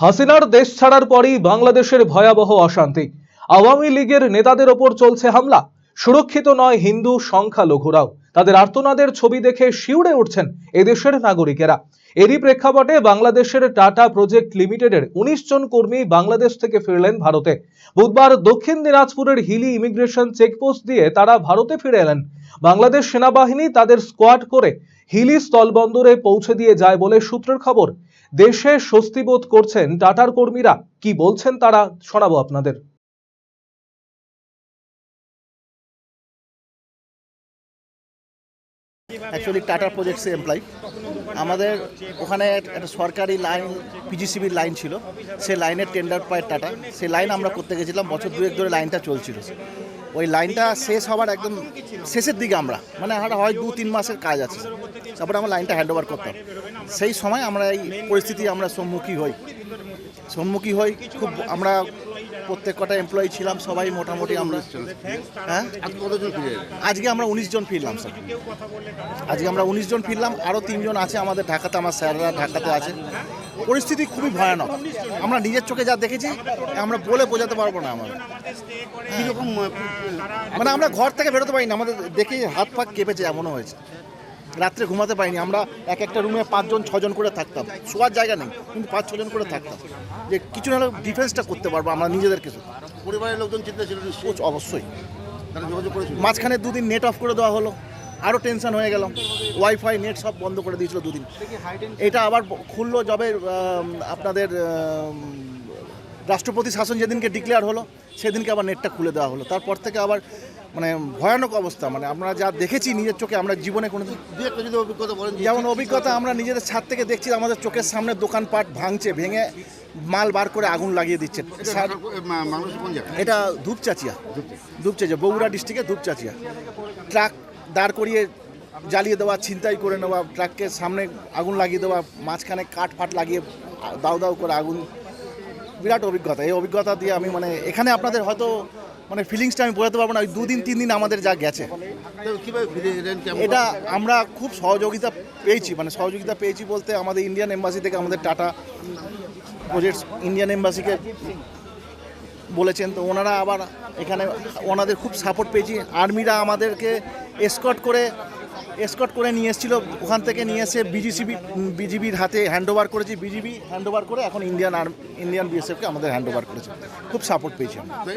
হাসিনার দেশ ছাড়ার পরই বাংলাদেশের ভয়াবহ অশান্তি। আওয়ামী লীগের নেতাদের ওপর চলছে হামলা। সুরক্ষিত নয় হিন্দু, সংখ্যালঘুরাও। তাদের আর্তনাদের ছবি দেখে শিউড়ে উঠছেন এদেশের নাগরিকেরা। এরই প্রেক্ষাপটে বাংলাদেশের টাটা প্রজেক্ট লিমিটেডের উনিশ জন কর্মী বাংলাদেশ থেকে ফিরলেন ভারতে। বুধবার দক্ষিণ দিনাজপুরের হিলি ইমিগ্রেশন চেকপোস্ট দিয়ে তারা ভারতে ফিরে এলেন। বাংলাদেশ সেনাবাহিনী তাদের স্কোয়াড করে হিলি স্থলবন্দরে পৌঁছে দিয়ে যায় বলে সূত্রের খবর। দেশে স্বস্তি বোধ করছেন টাটার কর্মীরা। কি বলছেন তারা? শোনাবো আপনাদের। অ্যাকচুয়ালি টাটা প্রজেক্টসে এমপ্লয় আমাদের ওখানে একটা সরকারি লাইন পিজিসিবির লাইন ছিল। সেই লাইনের টেন্ডার পায় টাটা সেই লাইন আমরা করতে গেছিলাম, বছর দুয়েক ধরে লাইনটা চলছিল। ওই লাইনটা শেষ হওয়ার একদম শেষের দিকে আমরা। মানে আমরা হয় দু, তিন মাসের কাজ আছে। তারপরে আমরা লাইনটা হ্যান্ড ওভার করতাম। সেই সময় আমরা এই পরিস্থিতি আমরা সম্মুখী হই। সম্মুখী হই, খুব আমরা প্রত্যেক কটা এমপ্লয়ি ছিলাম, সবাই মোটামুটি আমরা হ্যাঁ? আজকে আমরা উনিশ জন ফিরলাম স্যার আজকে আমরা উনিশ জন ফিরলাম আরও তিনজন আছে আমাদের ঢাকাতে, আমার স্যাররা ঢাকাতে আছে। পরিস্থিতি খুবই ভয়ানক। আমরা নিজের চোখে যা দেখেছি আমরা বলে বোঝাতে পারব না আমরা কীরকম আহ, মানে আমরা ঘর থেকে বেরোতে পারিনি আমাদের দেখেই হাত পাক কেঁপেছে এমনও হয়েছে। রাত্রে ঘুমাতে পারিনি আমরা এক একটা রুমে পাঁচজন ছজন করে থাকতাম। শোয়ার জায়গা নেই কিন্তু পাঁচ ছজন করে থাকতাম। যে কিছু না ডিফেন্সটা করতে পারব আমরা নিজেদেরকে শুধু। পরিবারের লোকজন চিন্তা ছিল অবশ্যই। মাঝখানে দুদিন নেট অফ করে দেওয়া হলো। আরও টেনশন হয়ে গেলাম ওয়াইফাই নেট সব বন্ধ করে দিয়েছিল দুদিন। এটা আবার খুললো যবে আপনাদের রাষ্ট্রপতি শাসন যেদিনকে ডিক্লেয়ার হলো সেদিনকে আবার নেটটা খুলে দেওয়া হলো। তারপর থেকে আবার মানে ভয়ানক অবস্থা। মানে আমরা যা দেখেছি নিজের চোখে আমরা জীবনে কোনো যদি অভিজ্ঞতা বলেন যেমন অভিজ্ঞতা আমরা নিজেদের ছাদ থেকে দেখছি আমাদের চোখের সামনে দোকানপাট ভাঙছে ভেঙে মাল বার করে আগুন লাগিয়ে দিচ্ছে। এটা ধূপচাচিয়া। ধূপচাচিয়া। বগুড়া ডিস্ট্রিক্টে ধূপচাচিয়া। ট্রাক দাঁড় করিয়ে জ্বালিয়ে দেওয়া ছিনতাই করে নেওয়া ট্রাককে সামনে আগুন লাগিয়ে দেওয়া মাঝখানে কাঠ ফাট লাগিয়ে দাউ দাউ করে আগুন বিরাট অভিজ্ঞতা। এই অভিজ্ঞতা দিয়ে আমি মানে এখানে আপনাদের হয়তো মানে ফিলিংসটা আমি বোঝাতে পারব না ওই দুদিন তিন দিন আমাদের যা গেছে। এটা আমরা খুব সহযোগিতা পেয়েছি মানে সহযোগিতা পেয়েছি বলতে আমাদের ইন্ডিয়ান এম্বাসি থেকে আমাদের টাটা প্রজেক্টস ইন্ডিয়ান এম্বাসিকে বলেছেন, তো ওনারা আবার এখানে ওনাদের খুব সাপোর্ট পেয়েছি। আর্মিরা আমাদেরকে এসকট করে এসকট করে নিয়ে এসেছিল। ওখান থেকে নিয়ে এসে বিজিসিবি বিজিবির হাতে হ্যান্ড ওভার করেছি। বিজিবি হ্যান্ড ওভার করে এখন ইন্ডিয়ান আর্মি ইন্ডিয়ান বিএসএফকে আমাদের হ্যান্ড ওভার করেছে। খুব সাপোর্ট পেয়েছি